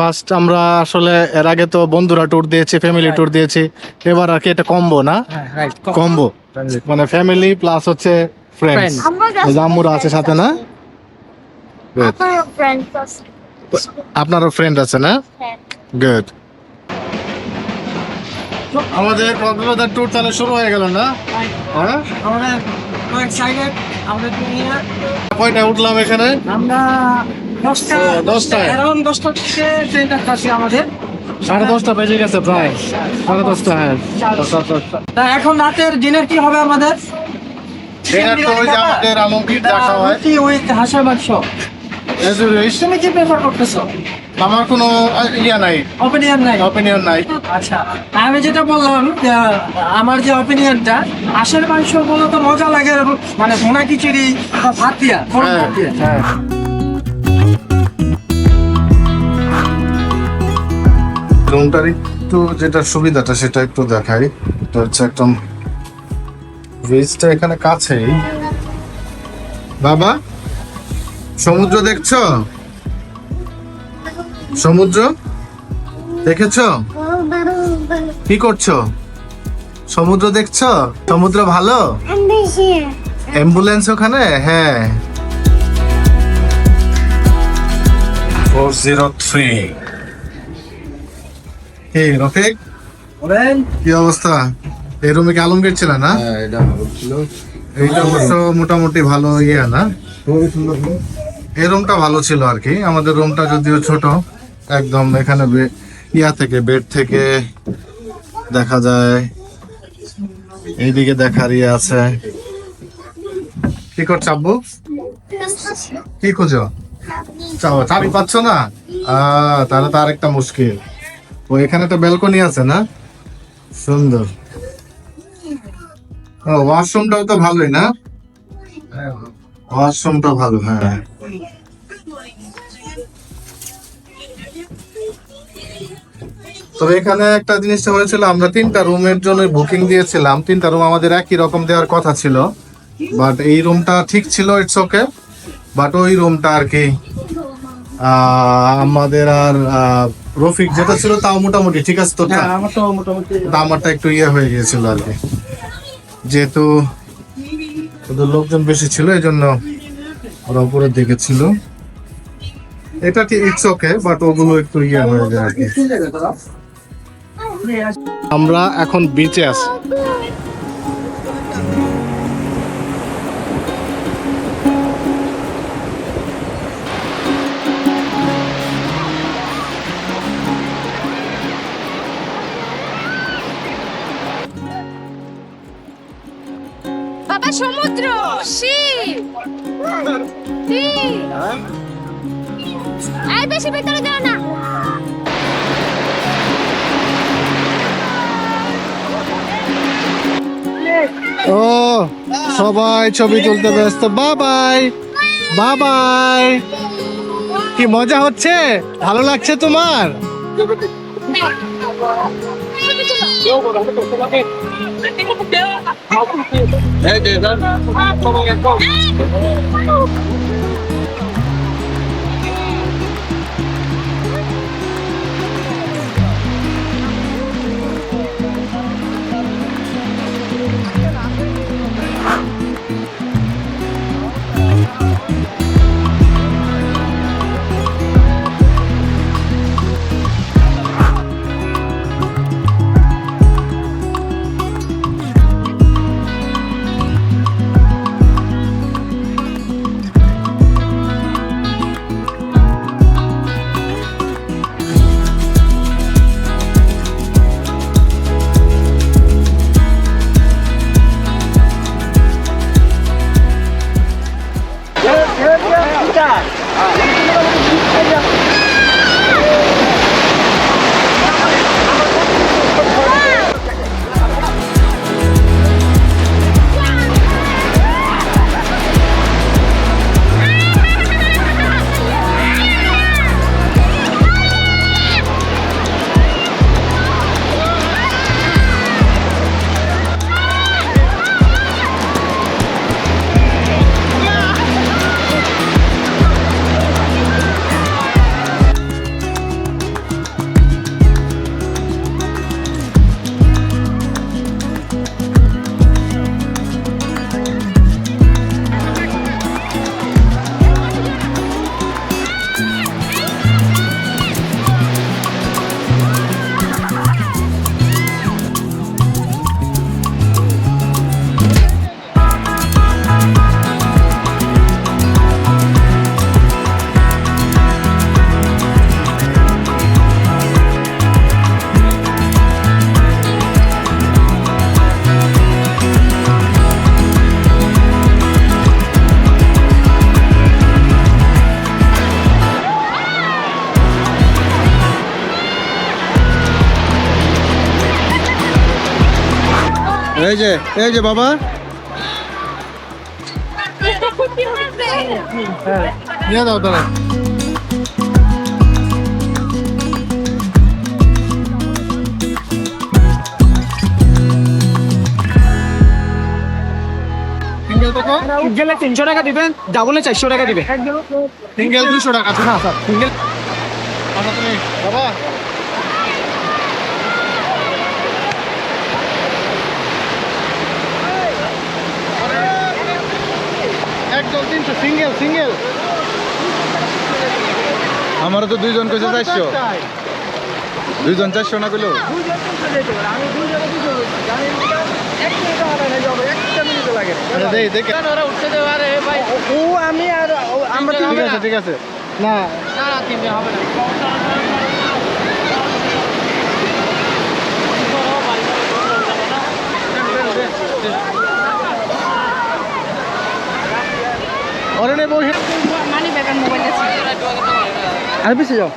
First আমরা আসলে এর আগে তো বন্ধুরা ট্যুর দিয়েছি ফ্যামিলি ট্যুর দিয়েছি এবার আর কি এটা কম্বো না? হ্যাঁ কম্বো মানে ফ্যামিলি প্লাস হচ্ছে ফ্রেন্ডস. জাম্মুরা আছে সাথে না? আপনারও ফ্রেন্ড আছে। না? হ্যাঁ। গুড আমাদের কক্সবাজার ট্যুর তাহলে শুরু হয়ে গেল না? হ্যাঁ? আমরা এক্সাইটেড আমরা কয়টা উঠলাম এখানে। আমরা দশটা ও, দশটায়। অ্যারাউন্ড দশটা থেকে ট্রেনটা আমাদের। সাড়ে দশটা বেজে গেছে প্রায়। সাড়ে দশটা হ্যাঁ। তা এখন রাতের ডিনার কি হবে আমাদের? Dinner তো ওই যে আমাদের আলমগীর দেখা হয়। রুটি উইথ হাঁসের মাংস. তুমি কি প্রেফার করতেছো? আমার কোনো ইয়া নাই। অপিনিয়ন নাই? অপিনিয়ন নাই। আচ্ছা আমি যেটা বললাম আমার যে অপিনিয়নটা হাঁসের মাংস বলো তো মজা লাগে মানে ভুনা খিচুড়ি বা ভাত দিয়া রুমটার একটু যেটা সুবিধাটা সেটা একটু দেখাই। এটা হচ্ছে একদম ব্রিজটা এখানে কাছেই। বাবা, সমুদ্র দেখছ? সমুদ্র? দেখেছ? কি করছ? সমুদ্র দেখছ? সমুদ্র ভালো? অ্যাম্বুলেন্স ওখানে? হ্যাঁ। Four zero three. এই রফিক? বলেন। কি অবস্থা? এই রুমে কি আলমগীর ছিল না? এইটা অবশ্য মোটামুটি ভালো ইয়ে না। এই রুমটা ভালো ছিল আর কি। আমাদের রুমটা যদিও ছোট একদম এখানে বে- ইয়া থেকে বেড থেকে দেখা যায়। এইদিকে দেখার ইয়ে আছে। কি করছ আব্বু? কি খুঁজো? চাও চাবি পাচ্ছ না? আহ, তাহলে তো আরেকটা মুশকিল। ও, এখানে তো ব্যালকনি আছে না? সুন্দর। ওয়াশরুমটাও তো ভালোই না? ওয়াশরুমটা ভালো হ্যাঁ। তবে এখানে একটা জিনিসটা হয়েছিল, আমরা তিনটা রুমের জন্য বুকিং দিয়েছিলাম। তিনটা রুম আমাদের একই রকম দেওয়ার কথা ছিল। বাট এই রুমটা ঠিক ছিল ইটস ওকে বাট ওই রুমটা আর কি আমাদের আর রফিক যেটা ছিল তাও মোটামুটি ঠিক আছে তো? হ্যাঁ আমার তো মোটামুটি দামারটা একটু ইয়ে হয়ে গিয়েছিল আর কি। যেহেতু ওদের লোকজন বেশি ছিল এই জন্য ওরা উপরের দিকে ছিল। এটা কি ইটস ওকে বাট ওগুলো একটু ইয়ে হয়ে যায় আর কি। আমরা এখন বিচে আছি। শিপ এই বেশি ভিতরে যাও না। ও সবাই ছবি তুলতে ব্যস্ত। বাবাই বাবাই। কি মজা হচ্ছে? ভালো লাগছে তোমার? Hey, dude. যে এই যে বাবা। নিয়ে দাও দাঁড়া সিঙ্গেল তিনশো টাকা দিবেন ডাবলে চারশো টাকা দিবে। সিঙ্গেল দুশো টাকা। না স্যার সিঙ্গেল। বাবা একদম তিনশো সিঙ্গেল সিঙ্গেল। আমারও তো দুইজন কইছে চারশো। দুইজন চারশো না কইলো? আমি আর আমরা ঠিক আছে ঠিক আছে। না। অরণ্যে বসে মানে বেকার মোবাইল আছে আর পিছিয়ে যাও।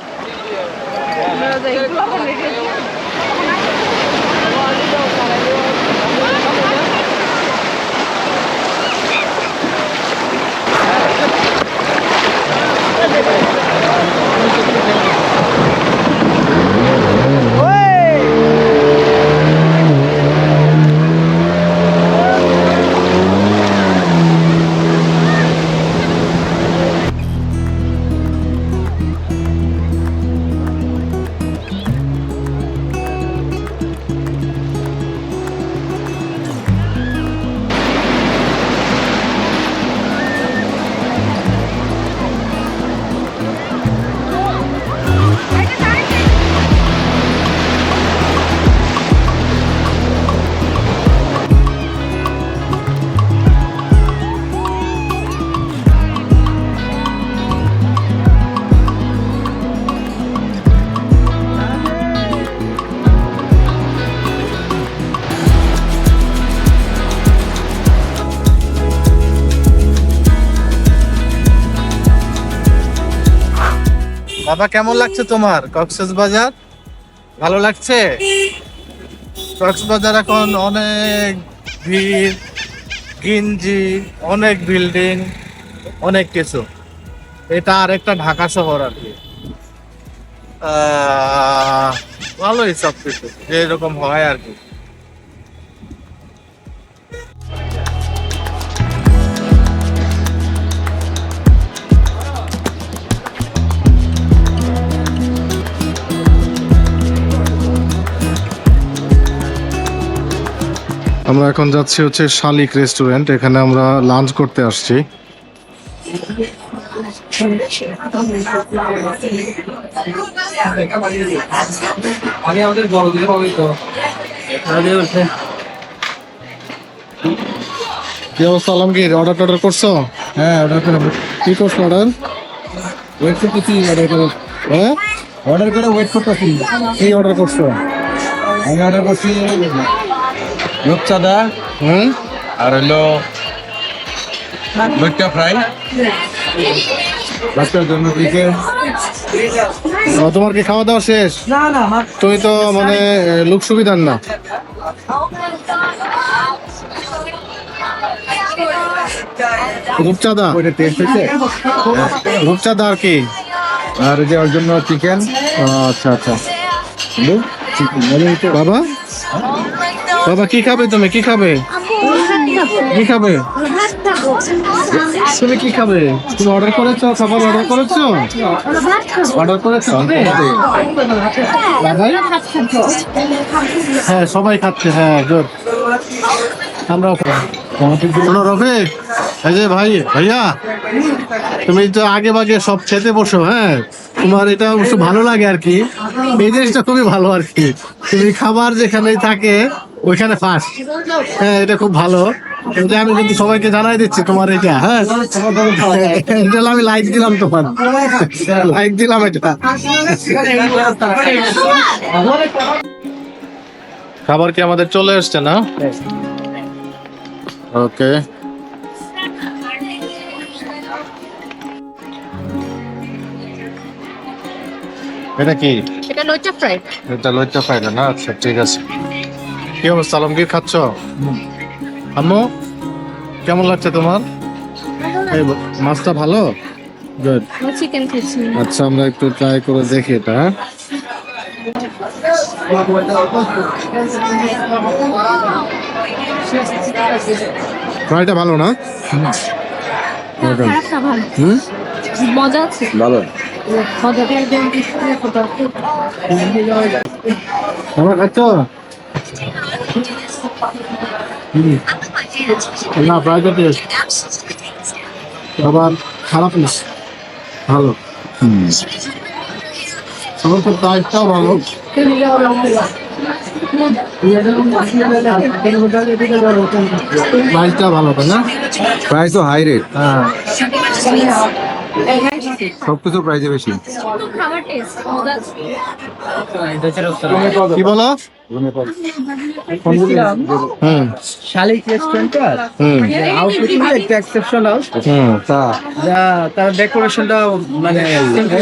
বাবা, কেমন লাগছে তোমার? কক্সেস বাজার ভালো লাগছে? কক্সবাজার এখন অনেক ভিড়, গিঞ্জি, অনেক বিল্ডিং, অনেক কিছু। এটা আর একটা ঢাকা শহর আর কি। ভালোই সব কিছু যেরকম হয় আর কি। আমরা এখন যাচ্ছি হচ্ছে শালিক রেস্টুরেন্ট এখানে আমরা লাঞ্চ করতে আসছি। পাবি তো। কি অবস্থা আলমগীর? অর্ডার টর্ডার করছ? হ্যাঁ অর্ডার কি করছ অর্ডার ওয়েট করতেছি অর্ডার করে। হ্যাঁ? অর্ডার করে ওয়েট করতেছি। কি অর্ডার করছ? আমি অর্ডার করছি রূপচাঁদা হুম? আর হলো লইট্টা ফ্রাই। বাচ্চার জন্য ও, তোমার কি খাওয়া দাওয়া শেষ? না না আমার তুমি তো মানে লোক সুবিধার না। রূপচাঁদা? ওইটা টেস্ট হয়েছে? রূপচাঁদা আর কি? আর যে ওর জন্য চিকেন ও, আচ্ছা আচ্ছা। বাবা? বাবা, কি খাবে তুমি? কি খাবে? কি খাবে? তুমি কি খাবে? তুমি অর্ডার করেছ? খাবার অর্ডার করেছ? অর্ডার করেছ হ্যাঁ সবাই খাচ্ছে। হ্যাঁ গুড ভাই, ভাইয়া, তুমি তো আগে সব খেতে বসো হ্যাঁ? তোমার এটা ভালো লাগে আর কি। এই জিনিসটা খুবই ভালো আর কি। তুমি খাবার যেখানে থাকে ওইখানে ফার্স্ট হ্যাঁ এটা খুব ভালো। এটা আমি কিন্তু সবাইকে জানাই দিচ্ছি তোমার এটা হ্যাঁ? এটা আমি লাইক দিলাম তোমার। লাইক দিলাম এটা। খাবার কি আমাদের চলে আসছে না? ওকে এটা কি? এটা লইটা ফ্রাই। এটা লইটা পাইলে না? আচ্ছা ঠিক আছে। কি অবস্থা? আলমগীর খাচ্ছ? আম্মু কেমন লাগছে তোমার? মাছটা ভালো? গুড আচ্ছা আমরা একটু ট্রাই করে দেখি এটা হ্যাঁ? ফ্রাইটা ভালো না? খারাপ ভালো। হুম? মজা আছে। ভালো খাচ্ছ? না ফ্রাইটা আবার খারাপ না ভালো। আমার তো প্রাইসটাও ভালো। প্রাইসটা ভালো না? প্রাইস তো হাই রেট। হ্যাঁ। সব কিছু প্রাইসে বেশি। কি বলো? শালিক রেস্টুরেন্টটা আউটলুকিং একটা এক্সেপশনাল হুম তা। তার ডেকোরেশনটা মানে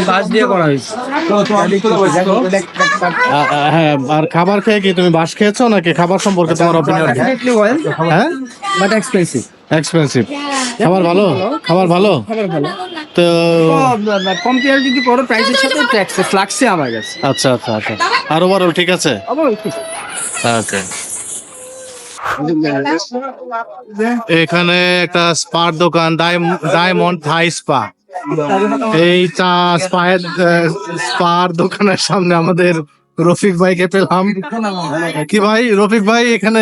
বাস দিয়ে করা হয়েছে। হ্যাঁ আর খাবার খেয়ে কি তুমি বাস খেয়েছো নাকি খাবার সম্পর্কে তোমার অপিনিয়ন ডেফিনেটলি হ্যাঁ? বাট এক্সপেন্সিভ এক্সপেন্সিভ খাবার ভালো? খাবার ভালো? খাবার ভালো। তো কম্পেয়ার যদি করো প্রাইসের সাথে ট্যাক্সেস লাগছে আমার কাছে। আচ্ছা আচ্ছা আচ্ছা। আর ওভারঅল ঠিক আছে? ওকে এখানে একটা স্পার দোকান ডায়মন্ড থাই স্পা এই চা স্পায়ের স্পার দোকানের সামনে আমাদের রফিক ভাইকে পেলাম। কি ভাই? রফিক ভাই এখানে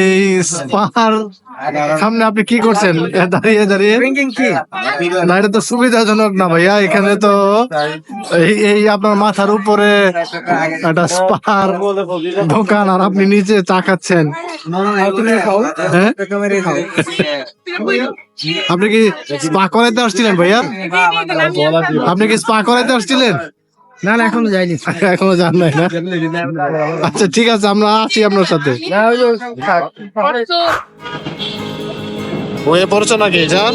এই স্পার। সামনে আপনি কি করছেন? দাঁড়িয়ে দাঁড়িয়ে। না এটা তো সুবিধাজনক না ভাইয়া এখানে তো এই আপনার মাথার উপরে একটা স্পার দোকান আর আপনি নিচে চা খাচ্ছেন। হ্যাঁ? আপনি কি স্পা করাইতে আসছিলেন ভাইয়া? আপনি কি স্পা করাইতে আসছিলেন? না না এখনও যাইনি। এখনও জান নাই না? আচ্ছা ঠিক আছে আমরা আছি আপনার সাথে। হয়ে পড়ছো নাকি জান?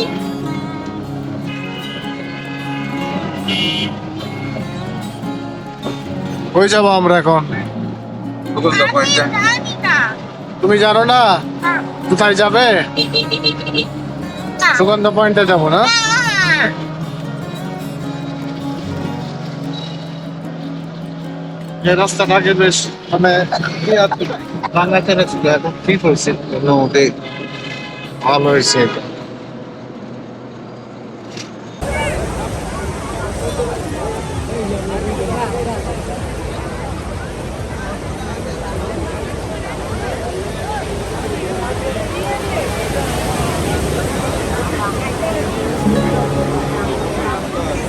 কই যাব আমরা এখন? তুমি জানো না? কোথায় যাবে? সুগন্ধ পয়েন্টে যাব না? এই রাস্তাটাকে বেশ মানে কি আর বাংলাতে ছিল এখন ঠিক হয়েছে। মোটামুটি ভালো হয়েছে এটা।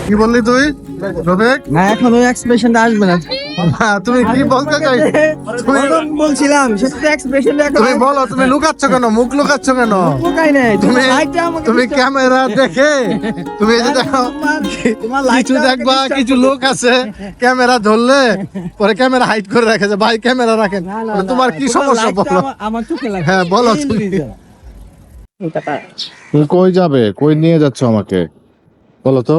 কি বললি তুই? রবেক না এখন ওই এক্সপ্রেশনটা আসবে না। তুমি কি বলতে চাই? বলছিলাম তুমি বলো তুমি লুকাচ্ছ কেন? মুখ লুকাচ্ছ কেন? তুমি তুমি ক্যামেরা দেখে তুমি এই যে দেখো কিছু দেখবা কিছু লোক আছে ক্যামেরা ধরলে পরে ক্যামেরা হাইড করে রাখে যে ভাই ক্যামেরা রাখেন। না, না, না, তোমার কি সমস্যা বলো? আমার- চোখে লাগে হ্যাঁ, বলো তুমি। তুমি কই যাবে? কই নিয়ে যাচ্ছ আমাকে? বলো তো।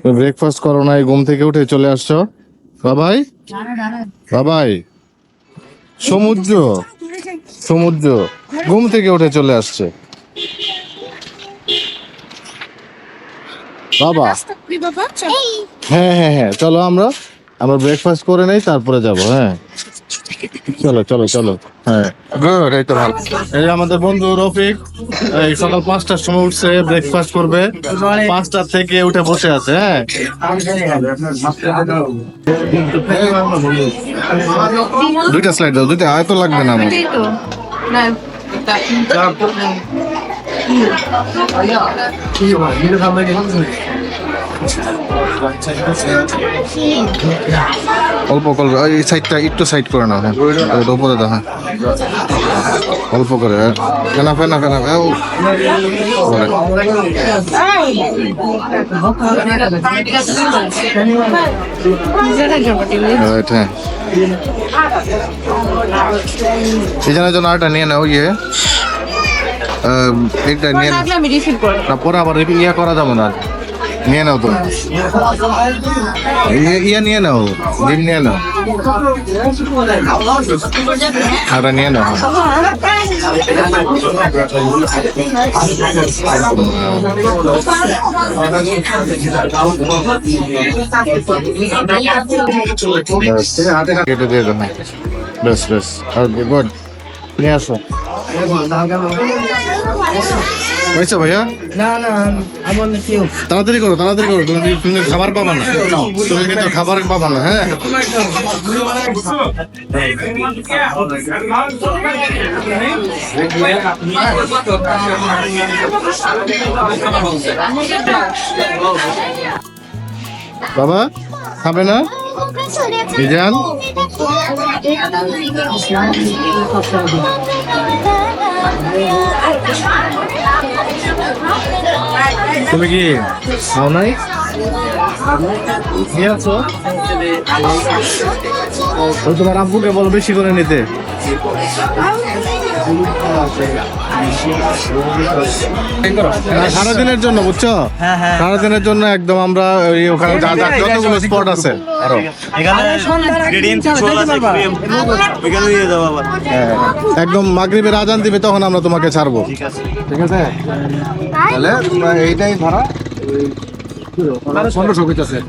তুমি ব্রেকফাস্ট করো নাই ঘুম থেকে উঠে চলে আসছো? বাবাই? বাবাই? সমুদ্র। সমুদ্র। ঘুম থেকে উঠে চলে আসছে। বাবা। হ্যাঁ হ্যাঁ হ্যাঁ চলো আমরা আমরা ব্রেকফাস্ট করে নেই তারপরে যাব হ্যাঁ। চলো চলো চলো। হ্যাঁ। গুড এই তো ভালো। এই আমাদের বন্ধু রফিক এই সকাল পাঁচটার সময় উঠছে ব্রেকফাস্ট করবে। পাঁচটা থেকে উঠে বসে আছে হ্যাঁ। দুইটা স্লাইড দাও দুইটা আয়তো লাগবে না আমার। অল্প অল্প এই সাইডটা একটু সাইড করে নাও হ্যাঁ এটা উপরে দাও হ্যাঁ অল্প করে হ্যাঁ। ফেনা ফেনা ফেনা ও করে। Right, হ্যাঁ এখানে জন্য আরেকটা নিয়ে নাও ইয়ে আহ, এটা নিয়ে নাও। আমি রিফিল করব না পরে আবার ইয়ে করা যাবে না নিয়ে নাও তো। ইয়ে- ইয়ে নিয়ে নাও, ডিম নিয়ে নাও। ওটা নিয়ে নাও। বেশ বেশ গুড নিয়ে আসো। হয়েছে ভাইয়া? না না আমার কেউ তাড়াতাড়ি করো তাড়াতাড়ি করো তুমি তুমি খাবার পাবা না। তুমি কিন্তু খাবার পাবা না হ্যাঁ? বাবা খাবে না? মিজান তুমি কি খাও নাই? তোমার আব্বুকে বলো বেশি করে নিতে। সারাদিনের জন্য বুঝছ? সারাদিনের জন্য একদম আমরা ওই ওখানে যা যা যতগুলো স্পট আছে। আরও। হ্যাঁ, একদম মাগরিবের আজান দিবে তখন আমরা তোমাকে ছাড়বো। ঠিক আছে। তাহলে এইটাই ধরা।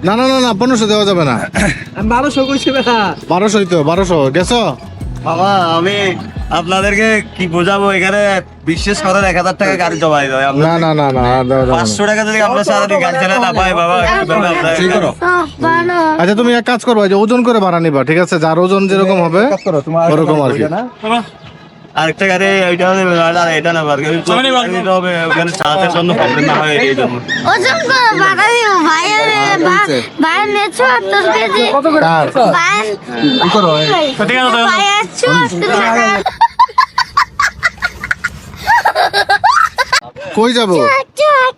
না না না না পনেরোশো দেওয়া যাবে না। বারোশো করছি বারোশোই তো বারোশো। গেছো? বাবা আমি আপনাদেরকে কি বোঝাবো? এখানে বিশেষ করে এক হাজার টাকা গাড়ি জমাই দেয়। না না না না। পাঁচশো টাকা যদি আপনার সারাদিন গাড়ি চালাতে না পাই বাবা আচ্ছা তুমি এক কাজ করব যে ওজন করে বাড়া নিবা ঠিক আছে? যার ওজন যেরকম হবে ওরকম আর কি। আরেকটা গাড়ি হবে আর এটা না হবে ওখানে চালাতে জন্য প্রবলেম না হয় এই জন্য। ভাইয়ের ভাইয়ের নেছো তোর কেজি কার? ভাইয়ের কি করো? ঠিক আছে ভাইয়ের চুয়াত্তর টাকা কই যাব?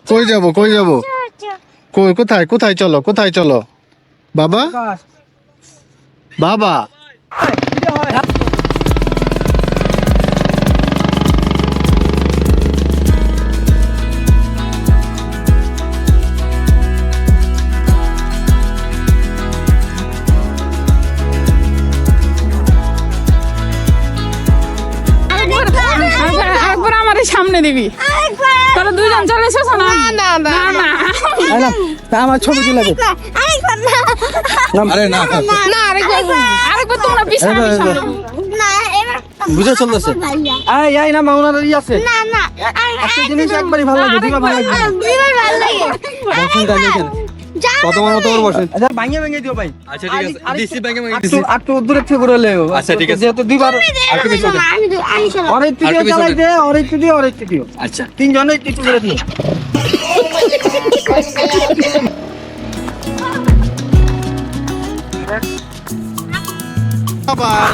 কই যাব? কই যাব? কই কোথায়? কোথায় চলো? কোথায় চলো? বাবা? বাবা? দিবি? তাহলে দুইজন চলে এসেছ না না না না আমার ছবি তুলে দে। আরে না না আরেকবার আরেকবার তোমরা পিছনে না বুঝে চলতেছে। আয় আয় না মাওনার ই আছে। না না একটা জিনিস একবারই ভালো লাগে দুইবার ভালো লাগে। দুইবার ভালো লাগে। কত বড় কত বসেন আচ্ছা ভাঙে ভেঙে দিও ভাই। আচ্ছা ঠিক আছে। ডিসি ভেঙে ভেঙে দিছি একটু দূরে থেকে ঘুরে লেও। আচ্ছা ঠিক আছে। যেহেতু দুইবার আমি তো আমি চলো। অরেক দিও চালাই দে অরেক দিও অরেক দিও। আচ্ছা। তিনজনে একটু করে দিও বাই।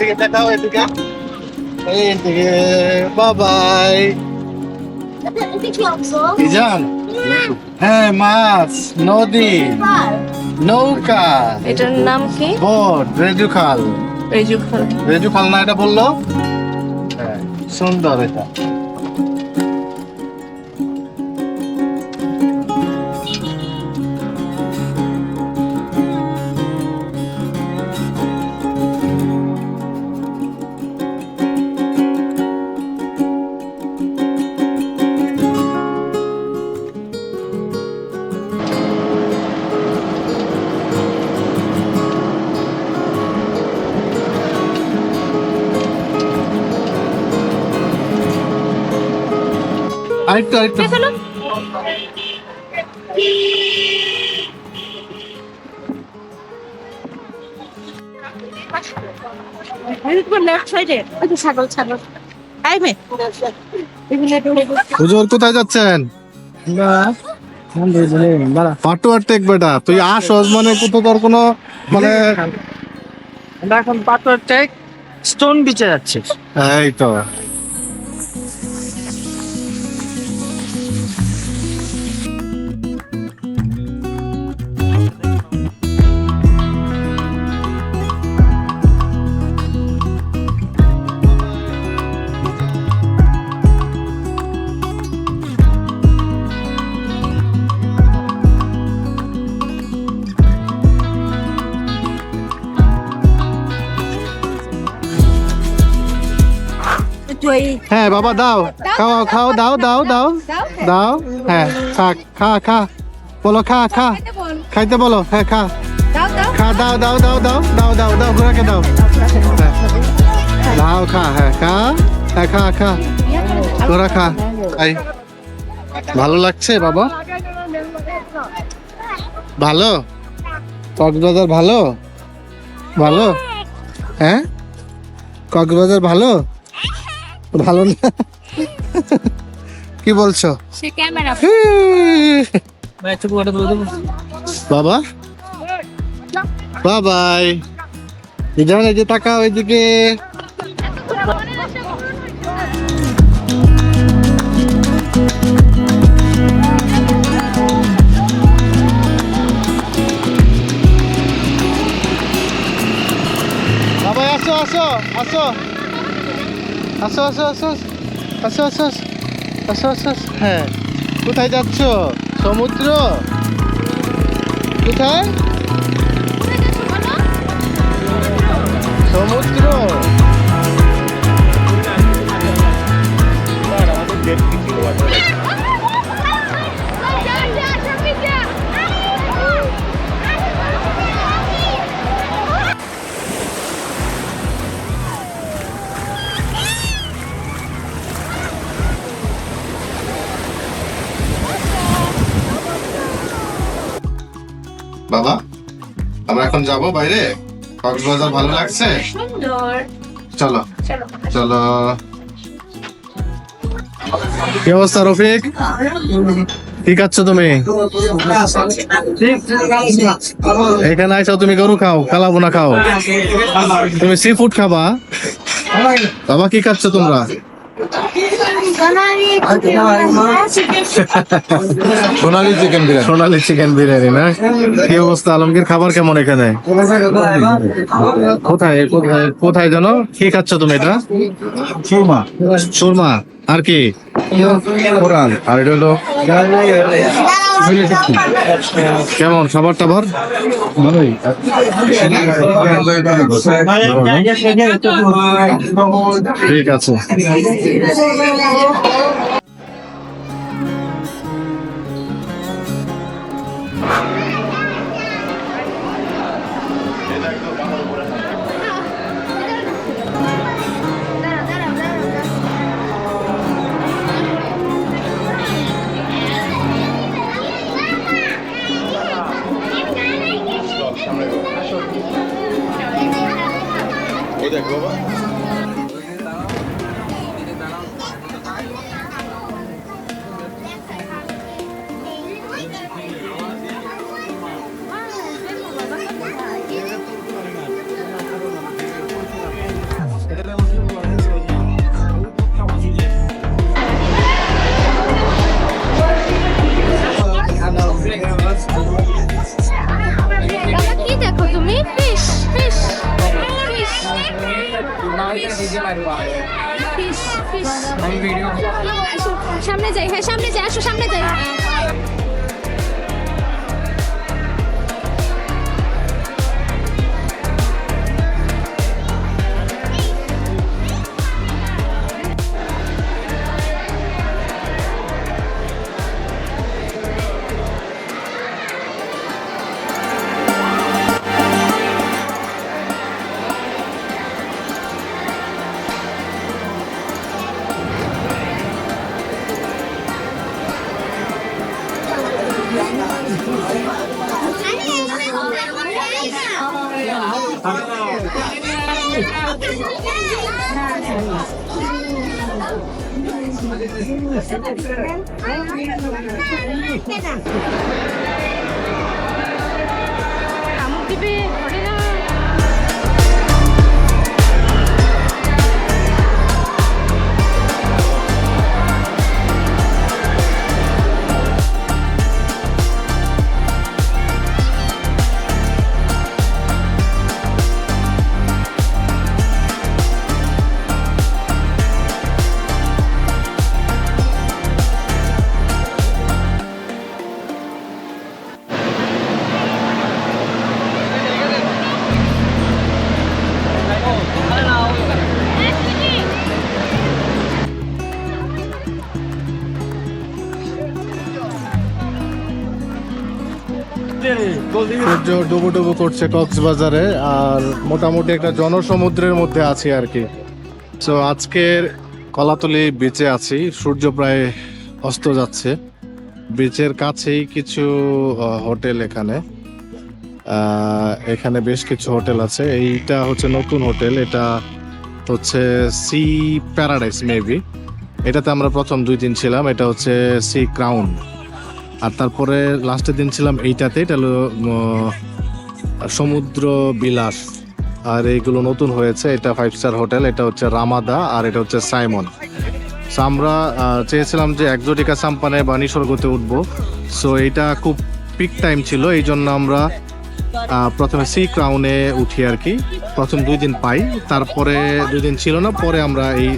এদিকে দেখাও এদিকে। এইদিকে বাবাই জান হ্যাঁ মাছ নদী নৌকা। এটার নাম কি? বোট রেজু খাল রেজু খাল রেজু খাল না এটা বলল? হ্যাঁ সুন্দর এটা। আরেকটু। কোথায় যাচ্ছেন? পাটু আর টেক বেটা তুই আসস মানে কোথাকার কোনো মানে এখন পাটু টেক স্টোন বিচে যাচ্ছে। এই তো। হ্যাঁ বাবা দাও খাও খাও দাও দাও দাও দাও হ্যাঁ খা খা খা বলো খা খা খাইতে বলো হ্যাঁ খা খা দাও দাও দাও দাও দাও দাও দাও ঘোরাকে দাও হ্যাঁ। দাও খা হ্যাঁ খা হ্যাঁ খা খা ঘোরা খা এই ভালো লাগছে বাবা ভালো কক্সবাজার ভালো ভালো হ্যাঁ কক্সবাজার ভালো ভালো না? কি বলছো? সে ক্যামেরা। বাবা? বাবাই। এই যে টাকা ওইদিকে বাবা আসো আসো আসো। আসো আসো আসো আসো আসো আসো আসো হ্যাঁ কোথায় যাচ্ছ? সমুদ্র? কোথায়? সমুদ্র। এখন যাব বাইরে। কক্সবাজার ভালো লাগছে? সুন্দর। চলো। চলো। চলো। কি অবস্থা রফিক? কি খাচ্ছ তুমি? এখানে আইসাও তুমি গরু খাও কালাবো না খাও। তুমি সি ফুড খাবা? বাবা কি খাচ্ছ তোমরা? সোনালি চিকেন বিরিয়ানি। সোনালি চিকেন বিরিয়ানি। না? কি অবস্থা? আলমগীর খাবার কেমন এখানে? কোথায় কোথায় কোথায় জানো? কি খাচ্ছ তুমি এটা? সুরমা সুরমা আর কি? কোরআন আর এটা হলো কেমন খাবার টাবার ভালোই। ঠিক আছে। দেখ। বাবা 这里。哎，那怎这？在哪？সূর্য ডুবো ডুবো করছে কক্সবাজারে আর মোটামুটি একটা জনসমুদ্রের মধ্যে আছি আর কি। তো আজকের কলাতলি বিচে আছি। সূর্য প্রায় অস্ত যাচ্ছে। বিচের কাছেই কিছু হোটেল এখানে। এখানে বেশ কিছু হোটেল আছে। এইটা হচ্ছে নতুন হোটেল এটা হচ্ছে সি প্যারাডাইস মেবি এটাতে আমরা প্রথম দুই দিন ছিলাম। এটা হচ্ছে সি ক্রাউন আর তারপরে লাস্টের দিন ছিলাম এইটাতে, এটা হলো সমুদ্র বিলাস আর এইগুলো নতুন হয়েছে, এটা ফাইভ স্টার হোটেল, এটা হচ্ছে রামাদা আর এটা হচ্ছে সাইমন। সো আমরা চেয়েছিলাম যে একজোটিকা সাম্পানে বা নিসর্গতে উঠবো। সো এটা খুব পিক টাইম ছিল, এই জন্য আমরা প্রথমে সি ক্রাউনে উঠি আর কি। প্রথম দুই দিন পাই, তারপরে দুই দিন ছিল না, পরে আমরা এই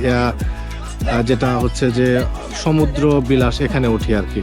যেটা হচ্ছে যে সমুদ্র বিলাস এখানে উঠি আর কি।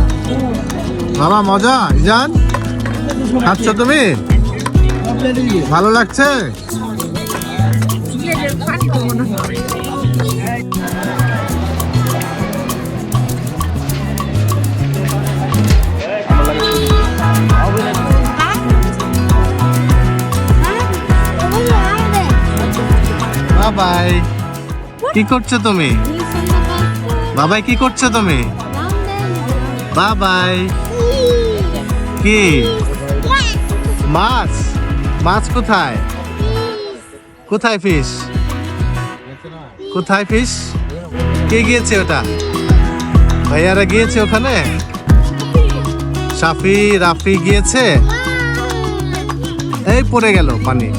বাবা, মজা। ইজান, খাচ্ছ তুমি? ভালো লাগছে? কি করছ তুমি? বাবাই, কি করছ তুমি? বাবাই কি? মাছ। মাছ কোথায়? কোথায় ফিশ কোথায় ফিশ কে গিয়েছে ওটা? ভাইয়ারা গিয়েছে ওখানে? সাফি, রাফি গিয়েছে? এই পড়ে গেল পানি।